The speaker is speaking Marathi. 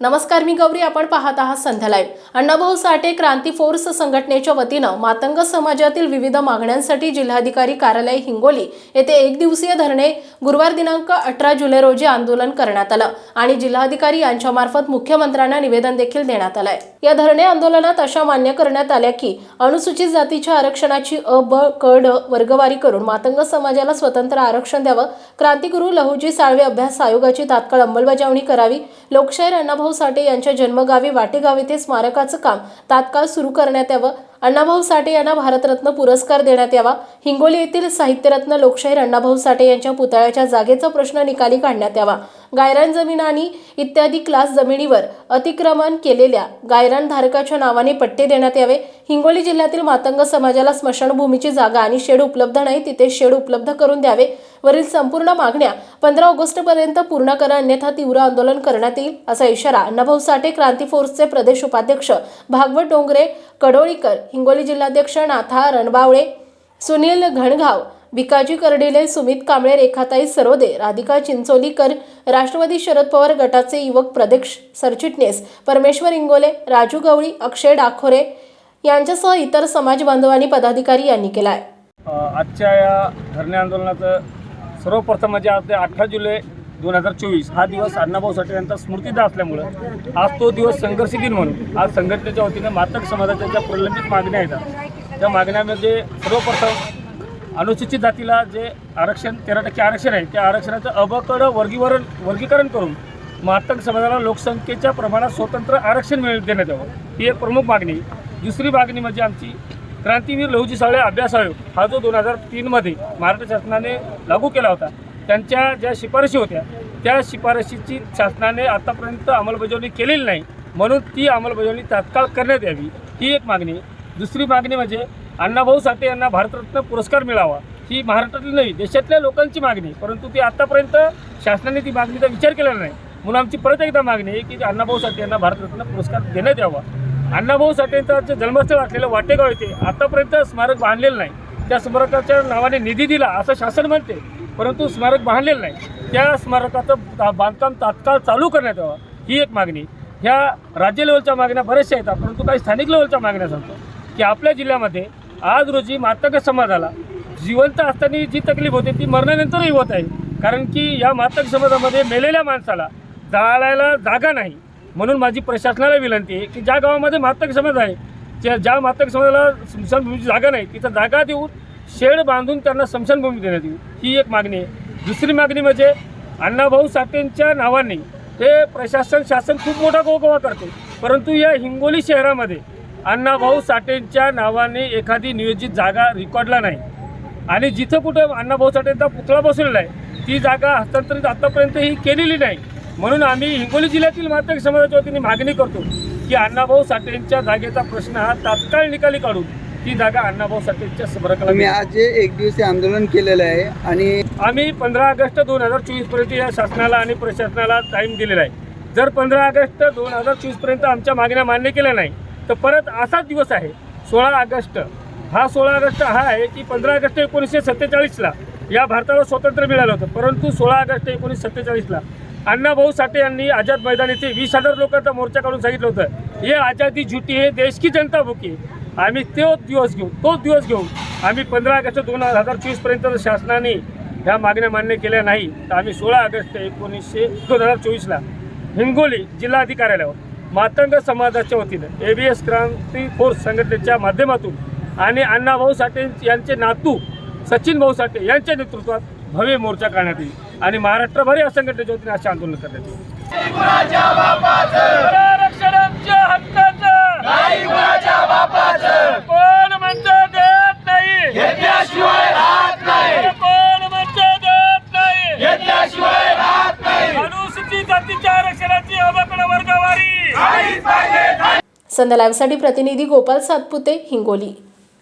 नमस्कार मी गौरी. आपण पाहत आहात संध्या लाईव्ह अण्णाभाऊ साठे क्रांती फोर्स संघटनेच्या वतीनं मातंग समाजातील विविध मागण्यांसाठी जिल्हाधिकारी कार्यालय हिंगोली येथे एक दिवसीय धरणे गुरुवार दिनांक अठरा जुलै रोजी आंदोलन करण्यात आलं आणि जिल्हाधिकारी यांच्यामार्फत मुख्यमंत्र्यांना निवेदन देखील देण्यात आलंय. या धरणे आंदोलनात अशा मान्य करण्यात आल्या की अनुसूचित जातीच्या आरक्षणाची अ ब क ड वर्गवारी करून मातंग समाजाला स्वतंत्र आरक्षण द्यावं क्रांतीगुरु लहुजी साळवे अभ्यास आयोगाची तात्काळ अंमलबजावणी करावी लोकशाहीर अण्णाभाऊ साठे यांच्या जन्मगावी वाटेगाव येथे स्मारकाचं काम तात्काळ सुरू करण्यात यावं. अण्णाभाऊ साठे यांना भारतरत्न पुरस्कार देण्यात यावा. हिंगोली येथील साहित्यरत्न लोकशाहीर अण्णाभाऊ साठे यांच्या पुतळ्याच्या जागेचा प्रश्न निकाली काढण्यात यावा. गायरान जमीन आणि इत्यादी क्लास जमिनीवर अतिक्रमण केलेल्या गायरान धारकाच्या नावाने पट्टे देण्यात यावे. हिंगोली जिल्ह्यातील मातंग समाजाला स्मशानभूमीची जागा आणि शेड उपलब्ध नाही तिथे शेड उपलब्ध करून द्यावे. वरील संपूर्ण मागण्या पंधरा ऑगस्टपर्यंत पूर्ण करा अन्यथा तीव्र आंदोलन करण्यात येईल असा इशारा अण्णाभाऊ साठे क्रांती फोर्सचे प्रदेश उपाध्यक्ष भागवत डोंगरे कडोळीकर हिंगोली जिल्हाध्यक्ष नाथा रणबावळे सुनील घणघाव भिकाजी कर्डिले सुमित कांबळे रेखाताई सरोदे राधिका चिंचोलीकर राष्ट्रवादी शरद पवार गटाचे युवक प्रदेश सरचिटणीस परमेश्वर इंगोले राजू गवळी अक्षय डाखोरे यांच्यासह इतर समाज बांधवांनी पदाधिकारी यांनी केला आहे आजच्या या धरणे आंदोलनाचं सर्वप्रथम म्हणजे आज ते अठरा जुलै दोन हजार चोवीस हा दिवस अण्णाभाऊ साठे यांचा स्मृतिदा असल्यामुळं आज तो दिवस संघर्ष दिन म्हणून आज संघटनेच्या वतीनं मातक समाजाच्या ज्या प्रलंबित मागण्या आहेत त्या मागण्यामध्ये म्हणजे सर्वप्रथम अनुसूचित जातीला जे आरक्षण तेरा टक्के आरक्षण आहे त्या आरक्षणाचं अबकडं वर्गीकरण वर्गीकरण करून मातक समाजाला लोकसंख्येच्या प्रमाणात स्वतंत्र आरक्षण मिळ देण्यात यावं ही एक प्रमुख मागणी दुसरी मागणी म्हणजे आमची क्रांतीवीर लहुजी साळे अभ्यास आयोग हा जो दोन हजार तीनमध्ये महाराष्ट्र शासनाने लागू केला होता त्यांच्या ज्या शिफारशी होत्या त्या शिफारशीची शासनाने आतापर्यंत अंमलबजावणी केलेली नाही म्हणून ती अंमलबजावणी तात्काळ करण्यात यावी ही एक मागणी. दुसरी मागणी म्हणजे अण्णाभाऊ साठे यांना भारतरत्न पुरस्कार मिळावा ही महाराष्ट्रातील नाही देशातल्या लोकांची मागणी परंतु ती आतापर्यंत शासनाने ती मागणीचा विचार केलेला नाही. म्हणून आमची परत एकदा मागणी आहे की अण्णाभाऊ साठे यांना भारतरत्न पुरस्कार देण्यात यावा. अण्णाभाऊ साठेंचं जे जन्मस्थळ असलेलं वाटेगाव येथे आतापर्यंत स्मारक बांधलेलं नाही. त्या स्मारकाच्या नावाने निधी दिला असं शासन म्हणते परंतु स्मारक बांधलेलं नाही. त्या स्मारकाचं ता- बांधकाम तात्काळ चालू करण्यात यावं ही एक मागणी. ह्या राज्य लेवलच्या मागण्या बऱ्याचशा येतात परंतु काही स्थानिक लेवलच्या मागण्या सांगतो. की आपल्या जिल्ह्यामध्ये आज रोजी मातक समाजाला जिवंत असताना जी तकलीफ होते ती मरणानंतरही होत आहे. कारण की या मातक समाजामध्ये मेलेल्या माणसाला जाळायला जागा नाही. म्हणून माझी प्रशासनाला विनंती आहे की ज्या गावामध्ये मातक समाज आहे ज्या ज्या मातक समाजाला स्मशानभूमीची जागा नाही तिथं जागा देऊन शेड बांधून त्यांना स्मशानभूमी देण्यात येईल. ही एक मागणी आहे. दुसरी मागणी म्हणजे अण्णाभाऊ साठेंच्या नावाने हे प्रशासन शासन खूप मोठा गोगोवा करते. परंतु या हिंगोली शहरामध्ये अण्णाभाऊ साठेंच्या नावाने एखादी नियोजित जागा रेकॉर्डला नाही. आणि जिथं कुठं अण्णाभाऊ साठेंचा पुतळा बसवलेला आहे ती जागा हस्तांतरित आत्तापर्यंत ही केलेली नाही. म्हणून आम्ही हिंगोली जिल्ह्यातील मातक समाजाच्या वतीने मागणी करतो की अण्णाभाऊ साठेंच्या जागेचा प्रश्न हा तात्काळ निकाली काढून ती जागा अण्णाभाऊ साठेंच्या स्मारकाला मिळावी. आज जे एक दिवसीय आंदोलन केलेलं आहे आणि आम्ही पंधरा ऑगस्ट दोन हजार चोवीसपर्यंत या शासनाला आणि प्रशासनाला टाईम दिलेला आहे जर पंधरा ऑगस्ट दोन हजार चोवीसपर्यंत आमच्या मागण्या मान्य केल्या नाही तर परत असाच दिवस आहे सोळा ऑगस्ट हा सोळा ऑगस्ट हा आहे की पंधरा ऑगस्ट एकोणीसशे सत्तेचाळीसला या भारताला स्वातंत्र्य मिळालं होतं परंतु सोळा ऑगस्ट एकोणीसशे सत्तेचाळीसला अण्णाभाऊ साठे यांनी आझाद मैदान येथे वीस हजार लोकांचा मोर्चा काढून सांगितलं होतं. हे आझादी झुटी हे देश की जनता भुकी. आम्ही तोच दिवस घेऊ तोच दिवस घेऊ. आम्ही पंधरा ऑगस्ट दोन हजार चोवीसपर्यंत जर शासनाने ह्या मागण्या मान्य केल्या नाही. तर आम्ही सोळा ऑगस्ट एकोणीसशे दोन हजार चोवीसला हिंगोली जिल्हाधिकाऱ्यालयावर मातंग समाजाच्या वतीनं A B S Kranti force संघटनेच्या माध्यमातून आणि अण्णाभाऊ साठे यांचे नातू सचिन भाऊ साठे यांच्या नेतृत्वात भव्य मोर्चा काढण्यात येईल. आणि महाराष्ट्रभर या संघटनेच्या वतीने असे आंदोलन करण्यात कोण म्हणतं देत नाही. घेतल्याशिवाय राहत नाही. कोण म्हणतं देत नाही. घेतल्याशिवाय राहत नाही. अनुसूचित जातीच्या आरक्षणाची अवकड वर्गवारी. काहीच पाहिजे. संध्या लाईव्हसाठी प्रतिनिधी गोपाल सातपुते हिंगोली.